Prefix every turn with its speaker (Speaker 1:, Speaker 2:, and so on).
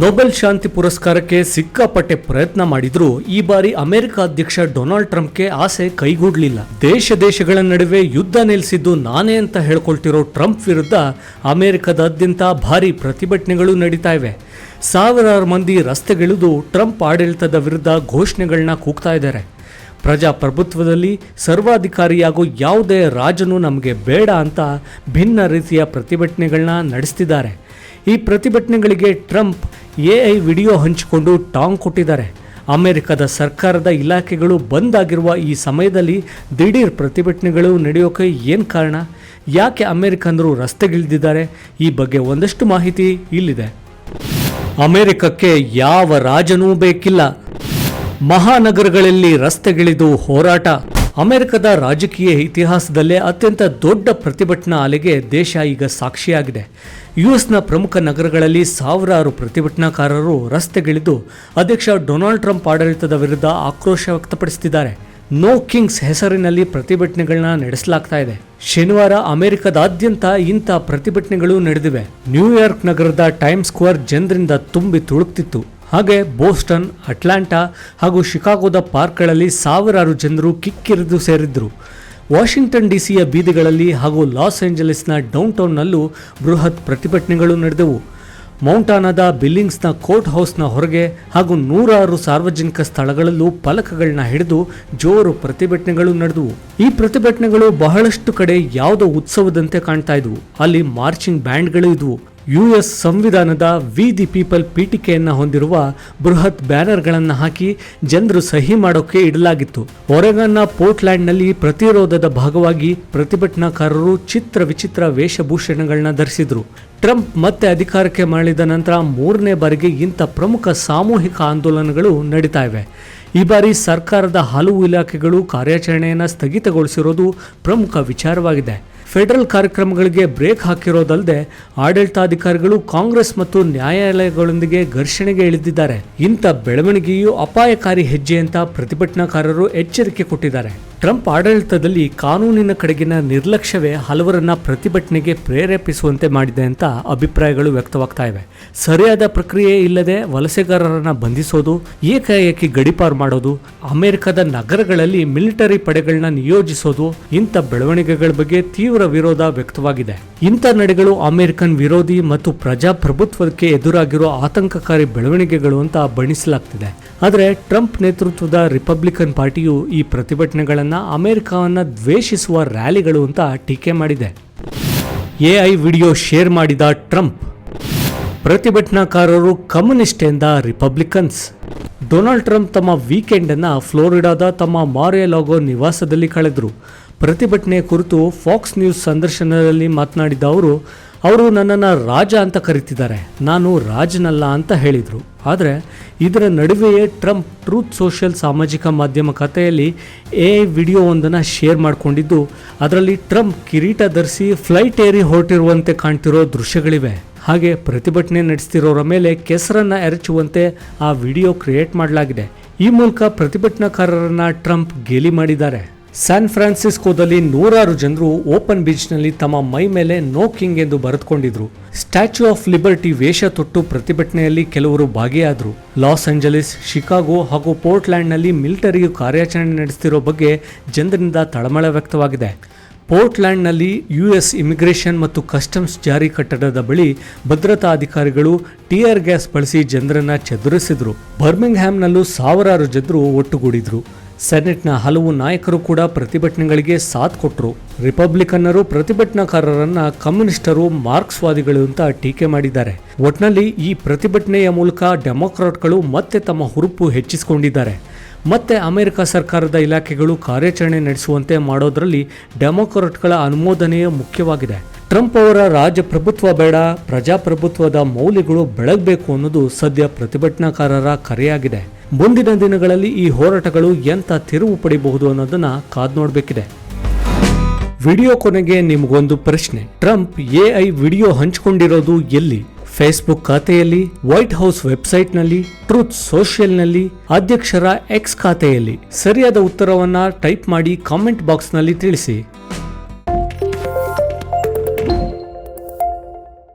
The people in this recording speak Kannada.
Speaker 1: ನೊಬೆಲ್ ಶಾಂತಿ ಪುರಸ್ಕಾರಕ್ಕೆ ಸಿಕ್ಕಾಪಟ್ಟೆ ಪ್ರಯತ್ನ ಮಾಡಿದ್ರು ಈ ಬಾರಿ ಅಮೆರಿಕ ಅಧ್ಯಕ್ಷ ಡೊನಾಲ್ಡ್ ಟ್ರಂಪ್ಗೆ ಆಸೆ ಕೈಗೂಡ್ಲಿಲ್ಲ. ದೇಶ ದೇಶಗಳ ನಡುವೆ ಯುದ್ಧ ನಿಲ್ಲಿಸಿದ್ದು ನಾನೇ ಅಂತ ಹೇಳ್ಕೊಳ್ತಿರೋ ಟ್ರಂಪ್ ವಿರುದ್ಧ ಅಮೆರಿಕದಾದ್ಯಂತ ಭಾರಿ ಪ್ರತಿಭಟನೆಗಳು ನಡೀತಾ ಇವೆ. ಸಾವಿರಾರು ಮಂದಿ ರಸ್ತೆಗಿಳಿದು ಟ್ರಂಪ್ ಆಡಳಿತದ ವಿರುದ್ಧ ಘೋಷಣೆಗಳನ್ನ ಕೂಗ್ತಾ ಇದ್ದಾರೆ. ಪ್ರಜಾಪ್ರಭುತ್ವದಲ್ಲಿ ಸರ್ವಾಧಿಕಾರಿಯಾಗೋ ಯಾವುದೇ ರಾಜನು ನಮಗೆ ಬೇಡ ಅಂತ ಭಿನ್ನ ರೀತಿಯ ಪ್ರತಿಭಟನೆಗಳನ್ನ ನಡೆಸ್ತಿದ್ದಾರೆ. ಈ ಪ್ರತಿಭಟನೆಗಳಿಗೆ ಟ್ರಂಪ್ ಎ ಐ ವಿಡಿಯೋ ಹಂಚಿಕೊಂಡು ಟಾಂಗ್ ಕೊಟ್ಟಿದ್ದಾರೆ. ಅಮೆರಿಕದ ಸರ್ಕಾರದ ಇಲಾಖೆಗಳು ಬಂದ್ ಆಗಿರುವ ಈ ಸಮಯದಲ್ಲಿ ದಿಢೀರ್ ಪ್ರತಿಭಟನೆಗಳು ನಡೆಯೋಕೆ ಏನು ಕಾರಣ? ಯಾಕೆ ಅಮೆರಿಕನ್ನರು ರಸ್ತೆಗಿಳಿದಿದ್ದಾರೆ? ಈ ಬಗ್ಗೆ ಒಂದಷ್ಟು ಮಾಹಿತಿ ಇಲ್ಲಿದೆ. ಅಮೆರಿಕಕ್ಕೆ ಯಾವ ರಾಜನೂ ಬೇಕಿಲ್ಲ. ಮಹಾನಗರಗಳಲ್ಲಿ ರಸ್ತೆಗಿಳಿದು ಹೋರಾಟ. ಅಮೆರಿಕದ ರಾಜಕೀಯ ಇತಿಹಾಸದಲ್ಲೇ ಅತ್ಯಂತ ದೊಡ್ಡ ಪ್ರತಿಭಟನಾ ಅಲೆಗೆ ದೇಶ ಈಗ ಸಾಕ್ಷಿಯಾಗಿದೆ. ಯುಎಸ್ನ ಪ್ರಮುಖ ನಗರಗಳಲ್ಲಿ ಸಾವಿರಾರು ಪ್ರತಿಭಟನಾಕಾರರು ರಸ್ತೆಗಿಳಿದು ಅಧ್ಯಕ್ಷ ಡೊನಾಲ್ಡ್ ಟ್ರಂಪ್ ಆಡಳಿತದ ವಿರುದ್ಧ ಆಕ್ರೋಶ ವ್ಯಕ್ತಪಡಿಸುತ್ತಿದ್ದಾರೆ. ನೋ ಕಿಂಗ್ಸ್ ಹೆಸರಿನಲ್ಲಿ ಪ್ರತಿಭಟನೆಗಳನ್ನ ನಡೆಸಲಾಗ್ತಾ ಇದೆ. ಶನಿವಾರ ಅಮೆರಿಕದಾದ್ಯಂತ ಇಂಥ ಪ್ರತಿಭಟನೆಗಳು ನಡೆದಿವೆ. ನ್ಯೂಯಾರ್ಕ್ ನಗರದ ಟೈಮ್ ಸ್ಕ್ವೇರ್ ಜನರಿಂದ ತುಂಬಿ ತುಳುಕ್ತಿತ್ತು. ಹಾಗೆ ಬೋಸ್ಟನ್, ಅಟ್ಲಾಂಟಾ ಹಾಗೂ ಶಿಕಾಗೋದ ಪಾರ್ಕ್ಗಳಲ್ಲಿ ಸಾವಿರಾರು ಜನರು ಕಿಕ್ಕಿರಿದು ಸೇರಿದ್ದರು ವಾಷಿಂಗ್ಟನ್ ಡಿಸಿಯ ಬೀದಿಗಳಲ್ಲಿ ಹಾಗೂ ಲಾಸ್ ಏಂಜಲೀಸ್ನ ಡೌನ್ಟೌನ್ನಲ್ಲೂ ಬೃಹತ್ ಪ್ರತಿಭಟನೆಗಳು ನಡೆದವು. ಮೌಂಟಾನಾದ ಬಿಲ್ಲಿಂಗ್ಸ್ನ ಕೋರ್ಟ್ ಹೌಸ್ನ ಹೊರಗೆ ಹಾಗೂ ನೂರಾರು ಸಾರ್ವಜನಿಕ ಸ್ಥಳಗಳಲ್ಲೂ ಫಲಕಗಳನ್ನ ಹಿಡಿದು ಜೋರು ಪ್ರತಿಭಟನೆಗಳು ನಡೆದವು. ಈ ಪ್ರತಿಭಟನೆಗಳು ಬಹಳಷ್ಟು ಕಡೆ ಯಾವುದೋ ಉತ್ಸವದಂತೆ ಕಾಣ್ತಾ ಇದ್ವು. ಅಲ್ಲಿ ಮಾರ್ಚಿಂಗ್ ಬ್ಯಾಂಡ್ಗಳು ಇದ್ವು. ಯುಎಸ್ ಸಂವಿಧಾನದ ವಿ ದಿ ಪೀಪಲ್ ಪೀಠಿಕೆಯನ್ನು ಹೊಂದಿರುವ ಬೃಹತ್ ಬ್ಯಾನರ್ಗಳನ್ನು ಹಾಕಿ ಜನರು ಸಹಿ ಮಾಡೋಕೆ ಇಡಲಾಗಿತ್ತು. ಒರೆಗನ್ನ ಪೋರ್ಟ್ಲ್ಯಾಂಡ್ನಲ್ಲಿ ಪ್ರತಿರೋಧದ ಭಾಗವಾಗಿ ಪ್ರತಿಭಟನಾಕಾರರು ಚಿತ್ರ ವಿಚಿತ್ರ ವೇಷಭೂಷಣಗಳನ್ನ ಧರಿಸಿದ್ರು. ಟ್ರಂಪ್ ಮತ್ತೆ ಅಧಿಕಾರಕ್ಕೆ ಮರಳಿದ ನಂತರ ಮೂರನೇ ಬಾರಿಗೆ ಇಂಥ ಪ್ರಮುಖ ಸಾಮೂಹಿಕ ಆಂದೋಲನಗಳು ನಡೀತಾ ಇವೆ. ಈ ಬಾರಿ ಸರ್ಕಾರದ ಹಲವು ಇಲಾಖೆಗಳು ಕಾರ್ಯಾಚರಣೆಯನ್ನು ಸ್ಥಗಿತಗೊಳಿಸಿರೋದು ಪ್ರಮುಖ ವಿಚಾರವಾಗಿದೆ. ಫೆಡರಲ್ ಕಾರ್ಯಕ್ರಮಗಳಿಗೆ ಬ್ರೇಕ್ ಹಾಕಿರೋದಲ್ಲದೆ ಆಡಳಿತಾಧಿಕಾರಿಗಳು ಕಾಂಗ್ರೆಸ್ ಮತ್ತು ನ್ಯಾಯಾಲಯಗಳೊಂದಿಗೆ ಘರ್ಷಣೆಗೆ ಇಳಿದಿದ್ದಾರೆ. ಇಂಥ ಬೆಳವಣಿಗೆಯು ಅಪಾಯಕಾರಿ ಹೆಜ್ಜೆ ಅಂತ ಪ್ರತಿಭಟನಾಕಾರರು ಎಚ್ಚರಿಕೆ ಕೊಟ್ಟಿದ್ದಾರೆ. ಟ್ರಂಪ್ ಆಡಳಿತದಲ್ಲಿ ಕಾನೂನಿನ ಕಡೆಗಿನ ನಿರ್ಲಕ್ಷ್ಯವೇ ಹಲವರನ್ನ ಪ್ರತಿಭಟನೆಗೆ ಪ್ರೇರೇಪಿಸುವಂತೆ ಮಾಡಿದೆ ಅಂತ ಅಭಿಪ್ರಾಯಗಳು ವ್ಯಕ್ತವಾಗ್ತಾ ಇವೆ. ಸರಿಯಾದ ಪ್ರಕ್ರಿಯೆ ಇಲ್ಲದೆ ವಲಸೆಗಾರರನ್ನ ಬಂಧಿಸೋದು, ಏಕಾಏಕಿ ಗಡಿಪಾರು ಮಾಡೋದು, ಅಮೆರಿಕದ ನಗರಗಳಲ್ಲಿ ಮಿಲಿಟರಿ ಪಡೆಗಳನ್ನ ನಿಯೋಜಿಸೋದು, ಇಂಥ ಬೆಳವಣಿಗೆಗಳ ಬಗ್ಗೆ ತೀವ್ರ ವಿರೋಧ ವ್ಯಕ್ತವಾಗಿದೆ. ಇಂಥ ನಡೆಗಳು ಅಮೆರಿಕನ್ ವಿರೋಧಿ ಮತ್ತು ಪ್ರಜಾಪ್ರಭುತ್ವಕ್ಕೆ ಎದುರಾಗಿರೋ ಆತಂಕಕಾರಿ ಬೆಳವಣಿಗೆಗಳು ಅಂತ ಬಣ್ಣಿಸಲಾಗ್ತಿದೆ. ಆದರೆ ಟ್ರಂಪ್ ನೇತೃತ್ವದ ರಿಪಬ್ಲಿಕನ್ ಪಾರ್ಟಿಯು ಈ ಪ್ರತಿಭಟನೆಗಳನ್ನು ಅಮೆರಿಕವನ್ನ ದ್ವೇಷಿಸುವ ರ್ಯಾಲಿಗಳು ಅಂತ ಟೀಕೆ ಮಾಡಿದೆ. ಎಐ ವಿಡಿಯೋ ಶೇರ್ ಮಾಡಿದ ಟ್ರಂಪ್, ಪ್ರತಿಭಟನಾಕಾರರು ಕಮ್ಯುನಿಸ್ಟ್ ಎಂದ ರಿಪಬ್ಲಿಕನ್ಸ್. ಡೊನಾಲ್ಡ್ ಟ್ರಂಪ್ ತಮ್ಮ ವೀಕೆಂಡ್ ಅನ್ನ ಫ್ಲೋರಿಡಾದ ತಮ್ಮ ಮಾರಿಯಲಾಗೋ ನಿವಾಸದಲ್ಲಿ ಕಳೆದರು. ಪ್ರತಿಭಟನೆ ಕುರಿತು ಫಾಕ್ಸ್ ನ್ಯೂಸ್ ಸಂದರ್ಶನದಲ್ಲಿ ಮಾತನಾಡಿದ ಅವರು ಅವರು ನನ್ನನ್ನು ರಾಜ ಅಂತ ಕರೀತಿದ್ದಾರೆ. ನಾನು ರಾಜನಲ್ಲ ಅಂತ ಹೇಳಿದರು. ಆದರೆ ಇದರ ನಡುವೆಯೇ ಟ್ರಂಪ್ ಟ್ರೂತ್ ಸೋಷಿಯಲ್ ಸಾಮಾಜಿಕ ಮಾಧ್ಯಮ ಖಾತೆಯಲ್ಲಿ ಎ ವಿಡಿಯೋವೊಂದನ್ನು ಶೇರ್ ಮಾಡಿಕೊಂಡಿದ್ದು, ಅದರಲ್ಲಿ ಟ್ರಂಪ್ ಕಿರೀಟ ಧರಿಸಿ ಫ್ಲೈಟ್ ಏರಿ ಹೊರಟಿರುವಂತೆ ಕಾಣ್ತಿರೋ ದೃಶ್ಯಗಳಿವೆ. ಹಾಗೆ ಪ್ರತಿಭಟನೆ ನಡೆಸ್ತಿರೋರ ಮೇಲೆ ಕೆಸರನ್ನು ಎರಚುವಂತೆ ಆ ವಿಡಿಯೋ ಕ್ರಿಯೇಟ್ ಮಾಡಲಾಗಿದೆ. ಈ ಮೂಲಕ ಪ್ರತಿಭಟನಾಕಾರರನ್ನು ಟ್ರಂಪ್ ಗೇಲಿ ಮಾಡಿದ್ದಾರೆ. ಸ್ಯಾನ್ ಫ್ರಾನ್ಸಿಸ್ಕೋದಲ್ಲಿ ನೂರಾರು ಜನರು ಓಪನ್ ಬೀಚ್ನಲ್ಲಿ ತಮ್ಮ ಮೈ ಮೇಲೆ ನೋ ಕಿಂಗ್ ಎಂದು ಬರೆದುಕೊಂಡಿದ್ರು. ಸ್ಟ್ಯಾಚ್ಯೂ ಆಫ್ ಲಿಬರ್ಟಿ ವೇಷ ತೊಟ್ಟು ಪ್ರತಿಭಟನೆಯಲ್ಲಿ ಕೆಲವರು ಭಾಗಿಯಾದರು. ಲಾಸ್ ಏಂಜಲೀಸ್ ಶಿಕಾಗೋ ಹಾಗೂ ಪೋರ್ಟ್ಲ್ಯಾಂಡ್ನಲ್ಲಿ ಮಿಲಿಟರಿಯು ಕಾರ್ಯಾಚರಣೆ ನಡೆಸ್ತಿರೋ ಬಗ್ಗೆ ಜನರಿಂದ ತಳಮಳ ವ್ಯಕ್ತವಾಗಿದೆ. ಪೋರ್ಟ್ಲ್ಯಾಂಡ್ನಲ್ಲಿ ಯುಎಸ್ ಇಮಿಗ್ರೇಷನ್ ಮತ್ತು ಕಸ್ಟಮ್ಸ್ ಜಾರಿ ಕಟ್ಟಡದ ಬಳಿ ಭದ್ರತಾ ಅಧಿಕಾರಿಗಳು ಟಿಯರ್ ಗ್ಯಾಸ್ ಬಳಸಿ ಜನರನ್ನು ಚದುರಿಸಿದರು. ಬರ್ಮಿಂಗ್ಹ್ಯಾಮ್ನಲ್ಲೂ ಸಾವಿರಾರು ಜನರು ಒಟ್ಟುಗೂಡಿದ್ರು. ಸೆನೆಟ್ನ ಹಲವು ನಾಯಕರು ಕೂಡ ಪ್ರತಿಭಟನೆಗಳಿಗೆ ಸಾಥ್ ಕೊಟ್ಟರು ರಿಪಬ್ಲಿಕನ್ನರು ಪ್ರತಿಭಟನಾಕಾರರನ್ನ ಕಮ್ಯುನಿಸ್ಟರು, ಮಾರ್ಕ್ಸ್ವಾದಿಗಳು ಅಂತ ಟೀಕೆ ಮಾಡಿದ್ದಾರೆ. ಒಟ್ನಲ್ಲಿ ಈ ಪ್ರತಿಭಟನೆಯ ಮೂಲಕ ಡೆಮೊಕ್ರಾಟ್ಗಳು ಮತ್ತೆ ತಮ್ಮ ಹುರುಪು ಹೆಚ್ಚಿಸಿಕೊಂಡಿದ್ದಾರೆ. ಮತ್ತೆ ಅಮೆರಿಕ ಸರ್ಕಾರದ ಇಲಾಖೆಗಳು ಕಾರ್ಯಾಚರಣೆ ನಡೆಸುವಂತೆ ಮಾಡೋದರಲ್ಲಿ ಡೆಮೊಕ್ರಾಟ್ಗಳ ಅನುಮೋದನೆಯೇ ಮುಖ್ಯವಾಗಿದೆ. ಟ್ರಂಪ್ ಅವರ ರಾಜಪ್ರಭುತ್ವ ಬೇಡ, ಪ್ರಜಾಪ್ರಭುತ್ವದ ಮೌಲ್ಯಗಳು ಬೆಳಗಬೇಕು ಅನ್ನೋದು ಸದ್ಯ ಪ್ರತಿಭಟನಾಕಾರರ ಕರೆಯಾಗಿದೆ. ಮುಂದಿನ ದಿನಗಳಲ್ಲಿ ಈ ಹೋರಾಟಗಳು ಎಂಥ ತಿರುವು ಪಡಿಬಹುದು ಅನ್ನೋದನ್ನ ಕಾದ್ ನೋಡಬೇಕಿದೆ. ವಿಡಿಯೋ ಕೊನೆಗೆ ನಿಮಗೊಂದು ಪ್ರಶ್ನೆ. ಟ್ರಂಪ್ ಎಐ ವಿಡಿಯೋ ಹಂಚಿಕೊಂಡಿರೋದು ಎಲ್ಲಿ? ಫೇಸ್ಬುಕ್ ಖಾತೆಯಲ್ಲಿ, ವೈಟ್ ಹೌಸ್ ವೆಬ್ಸೈಟ್ನಲ್ಲಿ, ಟ್ರೂತ್ ಸೋಷಿಯಲ್ನಲ್ಲಿ, ಅಧ್ಯಕ್ಷರ ಎಕ್ಸ್ ಖಾತೆಯಲ್ಲಿ? ಸರಿಯಾದ ಉತ್ತರವನ್ನ ಟೈಪ್ ಮಾಡಿ ಕಾಮೆಂಟ್ ಬಾಕ್ಸ್ನಲ್ಲಿ ತಿಳಿಸಿ.